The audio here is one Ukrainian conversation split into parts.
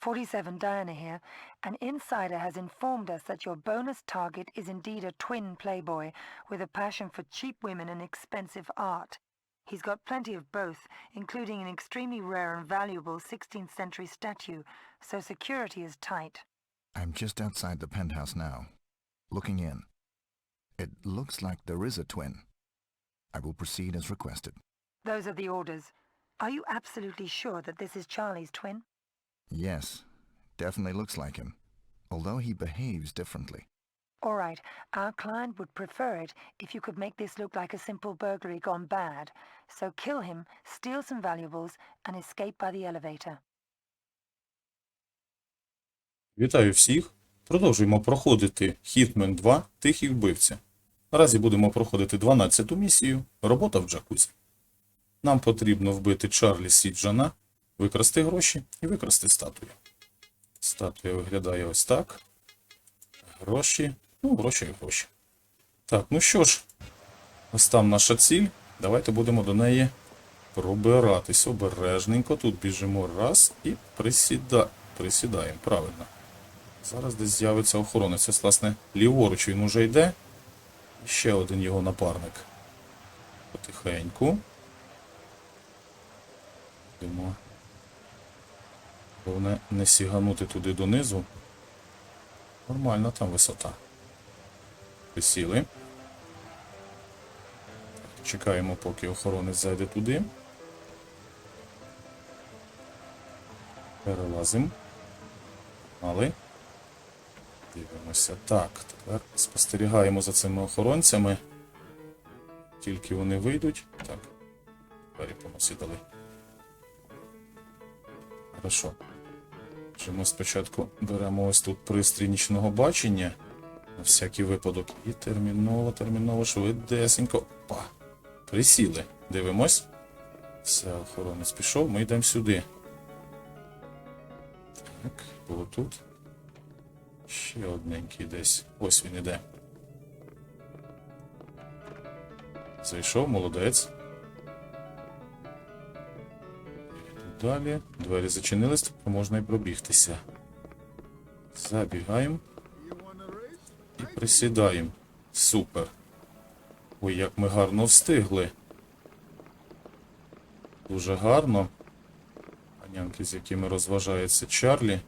47 Diana here. An insider has informed us that your bonus target is indeed a twin playboy with a passion for cheap women and expensive art. He's got plenty of both, including an extremely rare and valuable 16th century statue, so security is tight. I'm just outside the penthouse now, looking in. It looks like there is a twin. I will proceed as requested. Those are the orders. Are you absolutely sure that this is Charlie's twin? Yes, definitely looks like him, although he behaves differently. All right, our client would prefer it if you could make this look like a simple burglary gone bad. So kill him, steal some valuables, and escape by the elevator. Вітаю всіх! Продовжуємо проходити Hitman 2 Тихий вбивця. Наразі будемо проходити 12-ту місію Робота в джакузі. Нам потрібно вбити Чарлі Сіджана, викрасти гроші і викрасти статую. Статуя виглядає ось так. Гроші. Ну, гроші і гроші. Так, ну що ж, ось там наша ціль. Давайте будемо до неї пробиратись обережненько. Тут біжимо раз і присіда... присідаємо. Правильно. Зараз десь з'явиться охоронець. Ось, власне, ліворуч він уже йде. Ще один його напарник. Потихеньку. Йдемо. Головне не сіганути туди донизу. Нормальна там висота. Присіли. Чекаємо, поки охоронець зайде туди. Перелазимо. Але. Дивимося. Так, тепер спостерігаємо за цими охоронцями. Тільки вони вийдуть. Так. Двері поносідали. Хорошо. Отже, ми спочатку беремо ось тут пристрій нічного бачення. На всякий випадок. І терміново, терміново, швидесенько. Опа. Присіли. Дивимось. Все, охоронець пішов, ми йдемо сюди. Так, було тут. Ще одненький десь. Ось він іде. Зайшов, молодець. Далі. Двері зачинились, тепер можна і пробігтися. Забігаємо. І присідаємо. Супер. Ой, як ми гарно встигли. Дуже гарно. Панянки, з якими розважається Чарлі.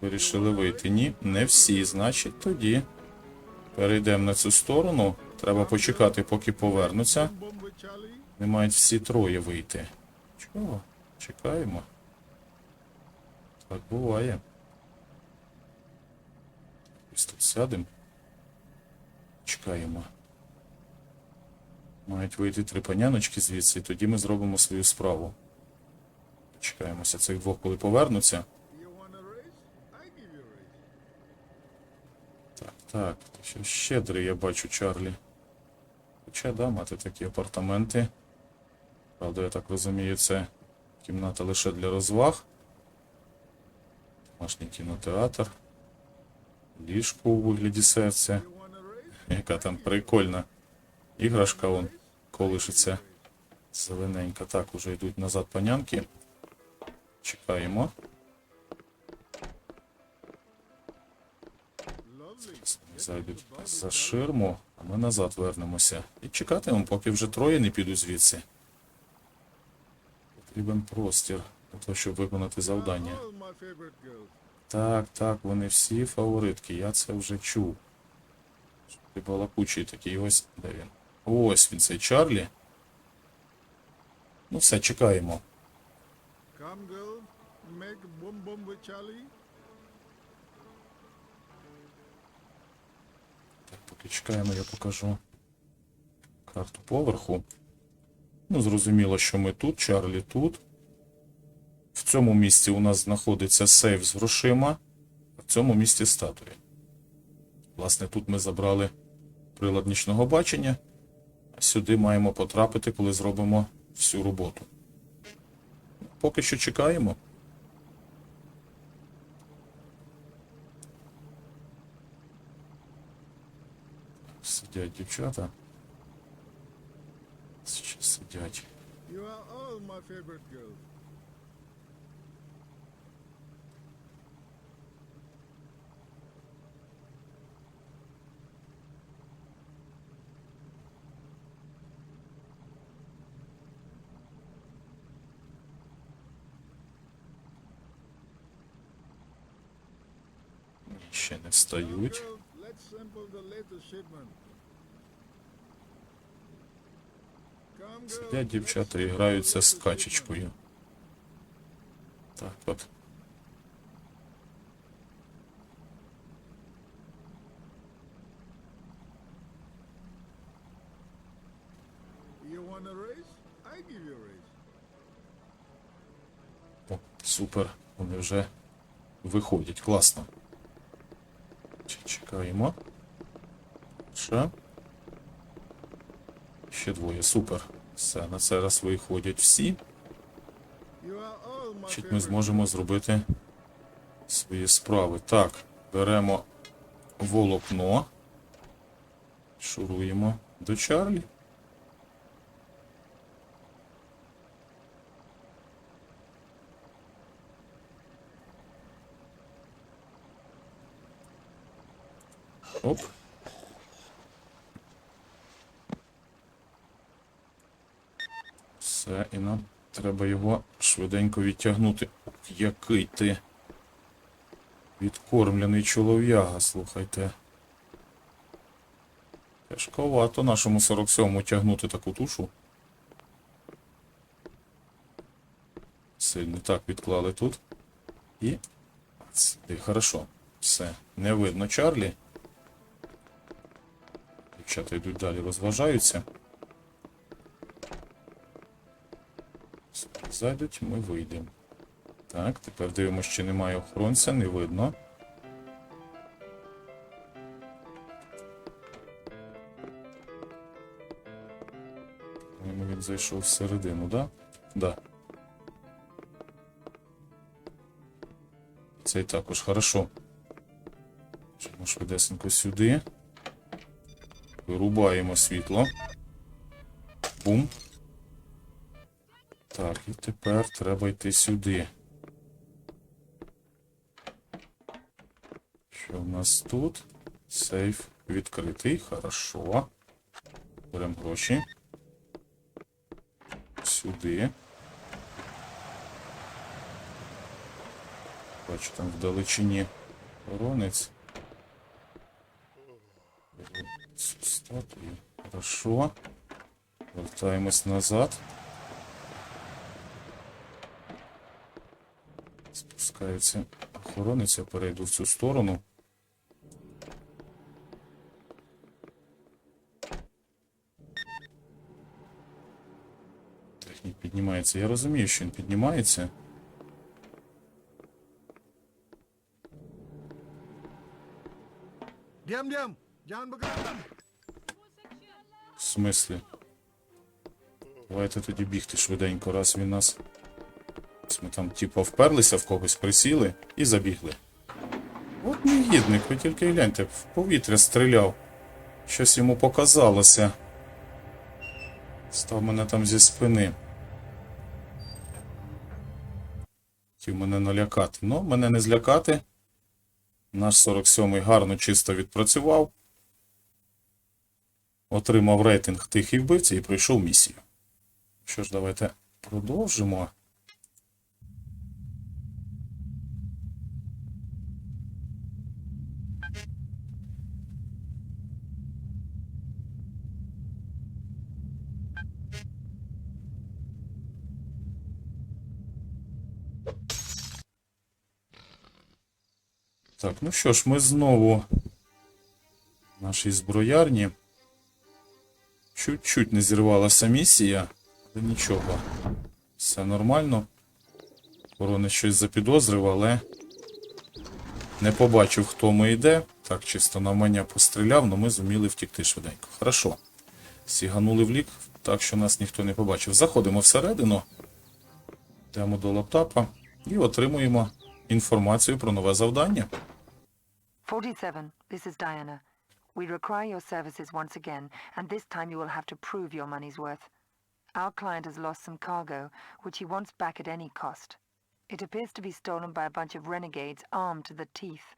Вирішили вийти. Ні, не всі. Значить, тоді перейдемо на цю сторону. Треба почекати, поки повернуться. Не мають всі троє вийти. Чого? Чекаємо. Так буває. Ось тут сядемо. Чекаємо. Мають вийти три паняночки звідси, і тоді ми зробимо свою справу. Чекаємося цих двох, коли повернуться. Так, так, що щедрий я бачу Чарлі. Хоча, да, мати такі апартаменти. Правда, я так розумію, це кімната лише для розваг. Домашній кінотеатр. Ліжко у вигляді серця. Яка там прикольна іграшка вон колишиться. Зелененька. Так, уже йдуть назад панянки. Чекаємо. Зайдуть за ширму, а ми назад вернемося. І чекатимемо, поки вже троє не підуть звідси. Потрібен простір для того, щоб виконати завдання. Так, так, вони всі фаворитки, я це вже чув. Ти балакучий такий ось. Де він? Ось він, цей Чарлі. Ну все, чекаємо. Так, поки чекаємо, я покажу карту поверху. Ну, зрозуміло, що ми тут, Чарлі тут. В цьому місці у нас знаходиться сейф з грошима, а в цьому місці статуя. Власне, тут ми забрали прилад нічного бачення, а сюди маємо потрапити, коли зробимо всю роботу. Поки що чекаємо. Сидять дівчата дядь. You are all my favorite girl. Ще не встають. Let's sample the latest shipment. Сидять дівчата і граються з качечкою. Так от. О, супер. Вони вже виходять. Класно. Чекаємо. Ще. Ще двоє. Супер. Все, на цей раз виходять всі. Значить, ми зможемо зробити свої справи. Так, беремо волокно. Шуруємо до Чарлі. Оп. Все, і нам треба його швиденько відтягнути. Який ти відкормлений чолов'яга, слухайте. Тяжковато нашому 47-му тягнути таку тушу. Сильно так відклали тут. І. Сюди, хорошо. Все. Не видно Чарлі. Дівчата йдуть далі, розважаються. Зайдуть, ми вийдемо. Так, тепер дивимося, чи немає охоронця, не видно. Він зайшов всередину, так? да? Да. Цей також хорошо. Чому швидесенько сюди. Вирубаємо світло. Бум. Так, і тепер треба йти сюди. Що в нас тут? Сейф відкритий, хорошо. Беремо гроші. Сюди. Бачу, там вдалечині воронець. Беру Цю статую. Хорошо. Вертаємось назад. Спускається охоронець, я перейду в цю сторону. Технік піднімається. Я розумію, що він піднімається. Jangan. В смислі? Давайте тоді бігти швиденько, раз він нас. Ось Ми там, типу, вперлися в когось, присіли і забігли. От негідник, ви тільки гляньте, в повітря стріляв. Щось йому показалося. Став мене там зі спини. Хотів мене налякати. Ну, мене не злякати. Наш 47-й гарно чисто відпрацював. Отримав рейтинг тихий вбивця і пройшов місію. Що ж, давайте продовжимо. Так, ну що ж, ми знову в нашій зброярні. Чуть-чуть не зірвалася місія, але нічого. Все нормально. Охоронець щось запідозрив, але не побачив, хто ми йде. Так, чисто навмання постріляв, але ми зуміли втікти швиденько. Хорошо. Сіганули в лік, так що нас ніхто не побачив. Заходимо всередину, йдемо до лаптапа і отримуємо інформацію про нове завдання. 47, this is Diana. We require your services once again, and this time you will have to prove your money's worth. Our client has lost some cargo, which he wants back at any cost. It appears to be stolen by a bunch of renegades armed to the teeth.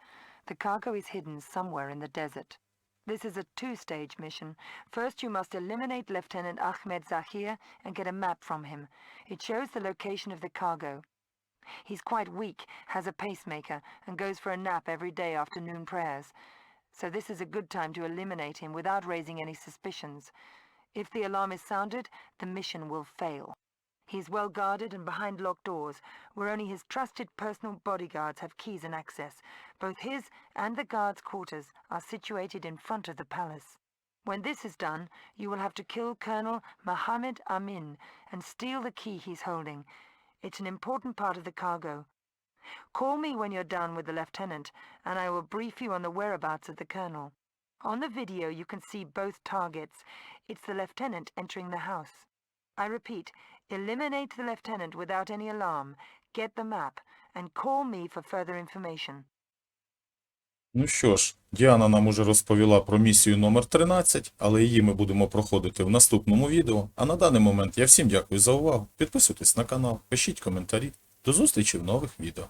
The cargo is hidden somewhere in the desert. This is a two-stage mission. First, you must eliminate Lieutenant Ahmed Zahir and get a map from him. It shows the location of the cargo. He's quite weak, has a pacemaker, and goes for a nap every day after noon prayers. So this is a good time to eliminate him without raising any suspicions. If the alarm is sounded, the mission will fail. He is well guarded and behind locked doors, where only his trusted personal bodyguards have keys and access. Both his and the guards' quarters are situated in front of the palace. When this is done, you will have to kill Colonel Mohammed Amin and steal the key he's holding. It's an important part of the cargo. Call me when you're done with the lieutenant, and I will brief you on the whereabouts of the colonel. On the video, you can see both targets. It's the lieutenant entering the house. I repeat, eliminate the lieutenant without any alarm, get the map, and call me for further information. Ну що ж, Діана нам уже розповіла про місію номер 13, але її ми будемо проходити в наступному відео. А на даний момент я всім дякую за увагу. Підписуйтесь на канал, пишіть коментарі. До зустрічі в нових відео.